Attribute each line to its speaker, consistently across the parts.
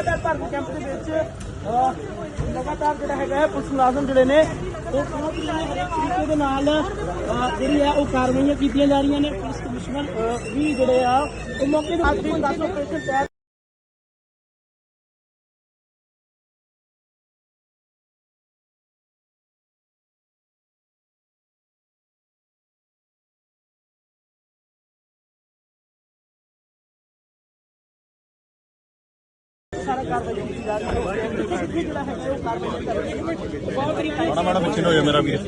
Speaker 1: ਲਗਾਤਾਰ ਭਾਰਤੀ ਕੈਂਪ ਦੇ ਵਿੱਚ ਅਹ, ਲਗਾਤਾਰ ਜਿਹੜਾ ਹੈਗਾ ਹੈ ਪੁਲਿਸ ਮੁਲਾਜ਼ਮ ਜਿਹੜੇ ਨੇ ਉਹ ਬਹੁਤ ਹੀ ਹਰੇਕ ਤਰੀਕੇ ਦੇ ਨਾਲ ਅਹ, ਜਿਹੜੀ ਆ ਉਹ ਕਾਰਵਾਈਆਂ ਕੀਤੀਆਂ ਜਾ ਰਹੀਆਂ ਨੇ। ਪੁਲਿਸ ਕਮਿਸ਼ਨਰ ਵੀ ਜਿਹੜੇ ਆ ਉਹ ਮੌਕੇ ਦੇ ਉੱਤੇ ਦੱਸ ਆਪਰੇਸ਼ਨ ਸਾਰਾ ਕਾਰਵਾਈ ਕੀਤੀ ਜਾ ਰਹੀ ਹੈ ਇੱਥੇ ਜਿਹੜਾ ਹੈਗਾ ਉਹ ਕਾਰਵਾਈ ਕਰ ਰਹੇ ਨੇ ਬਹੁਤ ਤਰੀਕੇ
Speaker 2: ਮਾੜਾ ਮਾੜਾ ਪਿੱਛੇ ਨੂੰ ਹੋ ਜਾ ਮੇਰਾ ਵੀਰ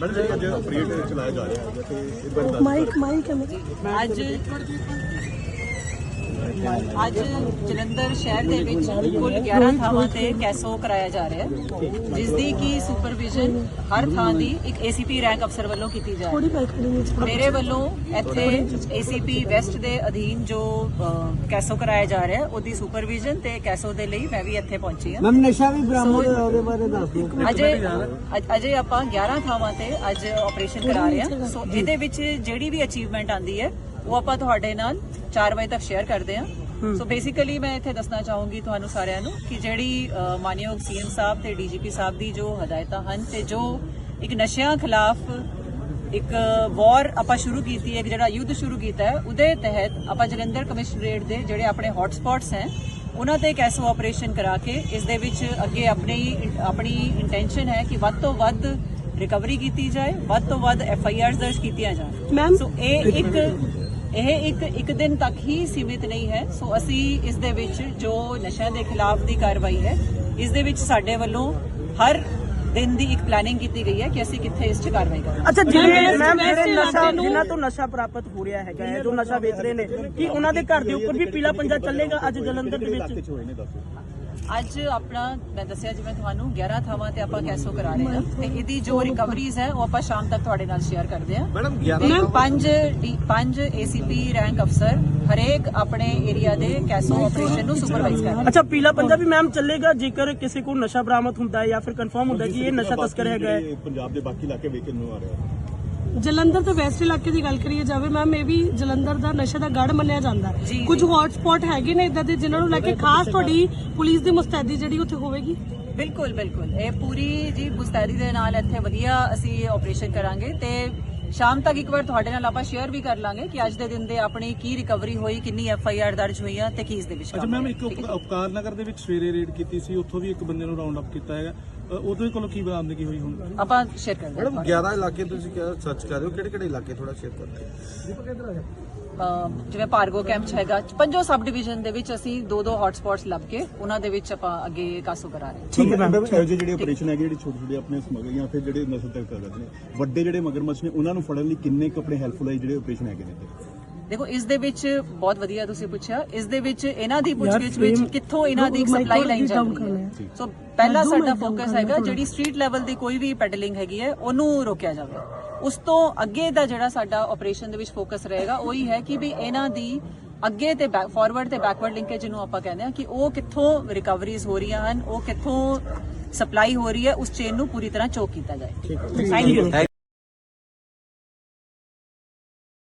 Speaker 2: ਮੈਡਮ ਜੀ ਅੱਜ ਆਪਰੇਟ ਚਲਾਇਆ ਜਾ ਰਿਹਾ ਹੈ ਤੇ
Speaker 3: ਮਾਈਕ ਮਾਈਕ ਹੈ
Speaker 4: ਅੱਜ ਅੱਜ ਜਲੰਧਰ ਸ਼ਹਿਰ ਦੇ ਵਿੱਚ ਕੁੱਲ 11 ਥਾਵਾਂ ਤੇ ਕੈਸੋ ਕਰਾਇਆ ਜਾ ਰਿਹਾ ਹੈ ਜਿਸ ਦੀ ਕੀ ਸੁਪਰਵਿਜ਼ਨ ਹਰ ਥਾਂ ਦੀ ਇੱਕ ਏਸੀਪੀ ਰੈਂਕ ਅਫਸਰ ਵੱਲੋਂ ਕੀਤੀ ਜਾ ਰਹੀ
Speaker 3: ਹੈ।
Speaker 4: ਮੇਰੇ ਵੱਲੋਂ ਇੱਥੇ ਏਸੀਪੀ ਵੈਸਟ ਦੇ ਅਧੀਨ ਜੋ ਕੈਸੋ ਕਰਾਇਆ ਜਾ ਰਿਹਾ ਹੈ ਉਹਦੀ ਸੁਪਰਵਿਜ਼ਨ ਤੇ ਕੈਸੋ ਦੇ ਲਈ ਮੈਂ ਵੀ ਇੱਥੇ ਪਹੁੰਚੀ ਹਾਂ।
Speaker 1: ਮੈਮ ਨਸ਼ਾ ਵੀ ਬਰਾਮਦ ਉਹਦੇ ਬਾਰੇ ਦੱਸ ਦਿਓ।
Speaker 4: ਅਜ- ਅਜੇ ਆਪਾਂ 11 ਥਾਵਾਂ ਤੇ ਅੱਜ ਆਪਰੇਸ਼ਨ ਕਰਾ ਰਹੇ ਹਾਂ। ਸੋ ਇਹਦੇ ਵਿੱਚ ਜਿਹੜੀ ਵੀ ਅਚੀਵਮੈਂਟ ਆਂਦੀ ਹੈ ਉਹ ਆਪਾਂ ਤੁਹਾਡੇ ਨਾਲ 4 ਵਜੇ ਤੱਕ ਸ਼ੇਅਰ ਕਰਦੇ ਹਾਂ। ਸੋ ਬੇਸਿਕਲੀ ਮੈਂ ਇੱਥੇ ਦੱਸਣਾ ਚਾਹੂੰਗੀ ਤੁਹਾਨੂੰ ਸਾਰਿਆਂ ਨੂੰ ਕਿ ਜਿਹੜੀ ਮਾਨਯੋਗ ਸੀਐਮ ਸਾਹਿਬ ਤੇ ਡੀਜੀਪੀ ਸਾਹਿਬ ਦੀ ਜੋ ਹਦਾਇਤਾਂ ਹਨ ਤੇ ਜੋ ਇੱਕ ਨਸ਼ਿਆਂ ਖਿਲਾਫ ਇੱਕ ਵਾਰ ਆਪਾਂ ਸ਼ੁਰੂ ਕੀਤੀ ਹੈ ਇੱਕ ਜਿਹੜਾ ਯੁੱਧ ਸ਼ੁਰੂ ਕੀਤਾ ਹੈ ਉਹਦੇ ਤਹਿਤ ਆਪਾਂ ਜਲੰਧਰ ਕਮਿਸ਼ਨਰੇਟ ਦੇ ਜਿਹੜੇ ਆਪਣੇ ਹੌਟ ਸਪੌਟਸ ਹੈ ਉਹਨਾਂ ਤੇ ਕੈਸੋ ਆਪਰੇਸ਼ਨ ਕਰਾ ਕੇ ਇਸ ਦੇ ਵਿੱਚ ਅੱਗੇ ਆਪਣੀ ਆਪਣੀ ਇੰਟੈਂਸ਼ਨ ਹੈ ਕਿ ਵੱਧ ਤੋਂ ਵੱਧ ਰਿਕਵਰੀ ਕੀਤੀ ਜਾਏ ਵੱਧ ਤੋਂ ਵੱਧ ਐਫ ਆਈ ਆਰਸ ਦਰਜ ਕੀਤੀਆਂ ਜਾਣ।
Speaker 3: ਮੈਮ
Speaker 4: ਸੋ ਇਹ ਇੱਕ ਇਹ ਇੱਕ ਇੱਕ ਦਿਨ ਤੱਕ ਹੀ ਸੀਮਿਤ ਨਹੀਂ ਹੈ। ਸੋ ਅਸੀਂ ਇਸ ਦੇ ਵਿੱਚ ਜੋ ਨਸ਼ਿਆਂ ਦੇ ਖਿਲਾਫ ਦੀ ਕਾਰਵਾਈ ਹੈ ਇਸ ਦੇ ਵਿੱਚ ਸਾਡੇ ਵੱਲੋਂ ਹਰ ਦਿਨ ਦੀ ਇੱਕ ਪਲੈਨਿੰਗ ਕੀਤੀ ਗਈ ਹੈ ਕਿ ਅਸੀਂ ਕਿੱਥੇ ਇਸ 'ਚ ਕਾਰਵਾਈ ਕਰਾਂਗੇ।
Speaker 1: ਅੱਛਾ ਜਿਹੜੇ ਮੈਮ ਨਸ਼ਾ ਜਿਨ੍ਹਾਂ ਤੋਂ ਨਸ਼ਾ ਪ੍ਰਾਪਤ ਹੋ ਰਿਹਾ ਹੈਗਾ ਹੈ ਜੋ ਨਸ਼ਾ ਵੇਚ ਰਹੇ ਨੇ ਕੀ ਉਹਨਾਂ ਦੇ ਘਰ ਦੇ ਉੱਪਰ ਵੀ ਪੀਲਾ ਪੰਜਾ ਚੱਲੇਗਾ ਅੱਜ ਜਲੰਧਰ ਦੇ ਵਿੱਚ?
Speaker 4: ਅੱਜ ਆਪਣਾ ਮੈਂ ਦੱਸਿਆ ਜਿਵੇਂ ਤੁਹਾਨੂੰ 11 ਥਾਵਾਂ ਤੇ ਆਪਾਂ ਕੈਸੋ ਕਰਾ ਰਹੇ ਹਾਂ। ਤੇ ਇਹਦੀ ਜੋ ਰਿਕਵਰੀਜ਼ ਹੈ ਉਹ ਆਪਾਂ ਸ਼ਾਮ ਤੱਕ ਤੁਹਾਡੇ ਨਾਲ ਸ਼ੇਅਰ ਕਰਦੇ ਹਾਂ।
Speaker 2: ਮੈਡਮ
Speaker 4: ਪੰਜ ਡੀ- ਪੰਜ ਏਸੀਪੀ ਰੈਂਕ ਅਫਸਰ ਹਰੇਕ ਆਪਣੇ ਏਰੀਆ ਦੇ ਕੈਸੋ ਆਪਰੇਸ਼ਨ ਨੂੰ ਸੁਪਰਵਾਈਜ਼ ਕਰ ਰਹੇ
Speaker 1: ਅੱਛਾ ਪੀਲਾ ਪੰਜਾ ਵੀ ਮੈਮ ਚੱਲੇਗਾ ਜੇਕਰ ਕਿਸੇ ਕੋਲ ਨਸ਼ਾ ਬਰਾਮਦ ਹੁੰਦਾ ਹੈ ਜਾਂ ਫਿਰ ਕਨਫਰਮ ਹੁੰਦਾ ਹੈ ਕਿ ਇਹ ਨਸ਼ਾ ਤਸਕਰ ਹੈਗਾ ਹੈ।
Speaker 2: ਪੰਜਾਬ ਦੇ ਬਾਕੀ ਇਲਾਕੇ ਵੇਖਣ ਨੂੰ ਆ ਰਿਹਾ।
Speaker 3: ਜਲੰਧਰ ਤੋਂ ਵੈਸਟ ਇਲਾਕੇ ਦੀ ਗੱਲ ਕਰੀਏ ਜਾਵੇ ਮੈਮ ਇਹ ਵੀ ਜਲੰਧਰ ਦਾ ਨਸ਼ੇ ਦਾ ਗੜ ਮੰਨਿਆ ਜਾਂਦਾ ਕੁਝ। ਹੌਟ ਸਪੌਟ ਹੈਗੇ ਨੇ ਇਦਾਂ ਦੇ ਜਿਨ੍ਹਾਂ ਨੂੰ ਲੈ ਕੇ ਖਾਸ ਤੁਹਾਡੀ ਪੁਲਿਸ ਦੀ ਮੁਸਤੈਦੀ ਜਿਹੜੀ ਉੱਥੇ ਹੋਵੇਗੀ?
Speaker 4: ਬਿਲਕੁਲ ਬਿਲਕੁਲ। ਇਹ ਪੂਰੀ ਜੀ ਮੁਸਤੈਦੀ ਦੇ ਨਾਲ ਇੱਥੇ ਵਧੀਆ ਅਸੀਂ ਆਪਰੇਸ਼ਨ ਕਰਾਂਗੇ ਤੇ ਸ਼ਾਮ ਤੱਕ ਇੱਕ ਵਾਰ ਤੁਹਾਡੇ ਨਾਲ ਆਪਾਂ ਸ਼ੇਅਰ ਵੀ ਕਰ ਲਾਂਗੇ ਕਿ ਅੱਜ ਦੇ ਦਿਨ ਦੇ ਆਪਣੀ ਕੀ ਰਿਕਵਰੀ ਹੋਈ ਕਿੰਨੀ ਐਫ ਆਈ ਆਰ ਦਰਜ ਹੋਈਆਂ ਤੇ ਕੀ ਇਸ ਦੇ ਵਿੱਚ
Speaker 5: ਅੱਛਾ ਮੈਮ ਇੱਕ
Speaker 4: ਹੈ?
Speaker 5: ਉਪਕਾਰ ਨਗਰ ਦੇ ਵਿੱਚ ਸਵੇਰੇ ਰੇਡ ਕੀਤੀ ਸੀ ਉੱਥੋਂ ਵੀ ਇੱਕ ਬੰਦੇ ਨੂੰ ਰਾਉਂਡ ਅਪ ਕੀਤਾ ਹੈਗਾ। ਅ, ਉਹਦੇ ਕੋਲੋਂ ਕੀ ਬਰਾਮਦਗੀ ਹੋਈ ਹੁਣ?
Speaker 4: ਆਪਾਂ ਸ਼ੇਅਰ ਕਰਦੇ ਹਾਂ।
Speaker 6: ਮੈਡਮ 11 ਇਲਾਕੇ ਤੁਸੀਂ ਕਿਹਾ ਸਰਚ ਕਰ ਰਹੇ ਹੋ ਕਿਹੜੇ ਕਿਹੜੇ ਇਲਾਕੇ ਥੋੜਾ ਸ਼ੇਅਰ ਕਰਦੇ
Speaker 4: ਜਿਵੇਂ ਪਾਰਗੋ ਕੈਂਪ 'ਚ ਹੈਗਾ ਪੰਜੋ ਸਬ ਡਿਵੀਜ਼ਨ ਦੇ ਵਿੱਚ ਅਸੀਂ ਦੋ ਦੋ ਹੌਟ ਸਪੌਟਸ ਲੱਭ ਕੇ ਉਹਨਾਂ ਦੇ ਵਿੱਚ ਆਪਾਂ ਅੱਗੇ ਕਾਸੋ ਕਰਾ ਰਹੇ ਹਾਂ।
Speaker 1: ਠੀਕ ਹੈ ਮੈਮ
Speaker 2: ਮੈਮ ਇਹ ਜਿਹੜੇ ਆਪਰੇਸ਼ਨ ਹੈਗੇ ਜਿਹੜੇ ਛੋਟੇ ਛੋਟੇ ਆਪਣੇ ਸਮਗਲ ਜਾਂ ਫਿਰ ਜਿਹੜੇ ਨਸਲ ਤੱਕ ਕਰਦੇ ਨੇ ਵੱਡੇ ਜਿਹੜੇ ਮਗਰਮੱਛ ਨੇ ਉਹਨਾਂ ਨੂੰ ਫੜਨ ਲਈ ਕਿੰਨੇ ਕੁ ਆਪਣੇ ਹੈਲਪਫੁਲ ਹੈ ਜਿਹੜੇ ਆਪਰੇਸ਼ਨ ਹੈਗੇ ਨੇ
Speaker 4: ਦੇਖੋ ਇਸ ਦੇ ਵਿੱਚ ਬਹੁਤ ਵਧੀਆ ਤੁਸੀਂ ਪੁੱਛਿਆ ਇਸ ਦੇ ਵਿੱਚ ਇਹਨਾਂ ਦੀ ਪੁੱਛਗਿੱਛ ਵਿੱਚ ਕਿੱਥੋਂ ਇਹਨਾਂ ਦੀ ਸਪਲਾਈ ਲਾਈਨ ਰਹੀ ਹੈ? ਸੋ ਪਹਿਲਾ ਸਾਡਾ ਫੋਕਸ ਹੈਗਾ ਜਿਹੜੀ ਸਟਰੀਟ ਲੈਵਲ ਦੀ ਕੋਈ ਵੀ ਪੈਡਲਿੰਗ ਹੈਗੀ ਹੈ ਉਹਨੂੰ ਰੋਕਿਆ ਜਾਵੇ। ਉਸ ਤੋਂ ਅੱਗੇ ਦਾ ਜਿਹੜਾ ਸਾਡਾ ਆਪਰੇਸ਼ਨ ਦੇ ਵਿੱਚ ਫੋਕਸ ਰਹੇਗਾ, ਉਹ ਹੀ ਹੈ ਕਿ ਵੀ ਇਹਨਾਂ ਦੀ ਅੱਗੇ ਤੇ ਫਾਰਵਰਡ ਤੇ ਬੈਕਵਰਡ ਲਿੰਕੇਜ ਨੂੰ ਆਪਾਂ ਕਹਿੰਦੇ ਆ ਕਿ ਉਹ ਕਿੱਥੋਂ ਰਿਕਵਰੀਜ਼ ਹੋ ਰਹੀਆਂ ਹਨ, ਉਹ ਕਿੱਥੋਂ ਸਪਲਾਈ ਹੋ ਰਹੀ ਹੈ, ਉਸ ਚੇਨ ਨੂੰ ਪੂਰੀ ਤਰ੍ਹਾਂ ਚੋਕ ਕੀਤਾ ਜਾਏ। Thank you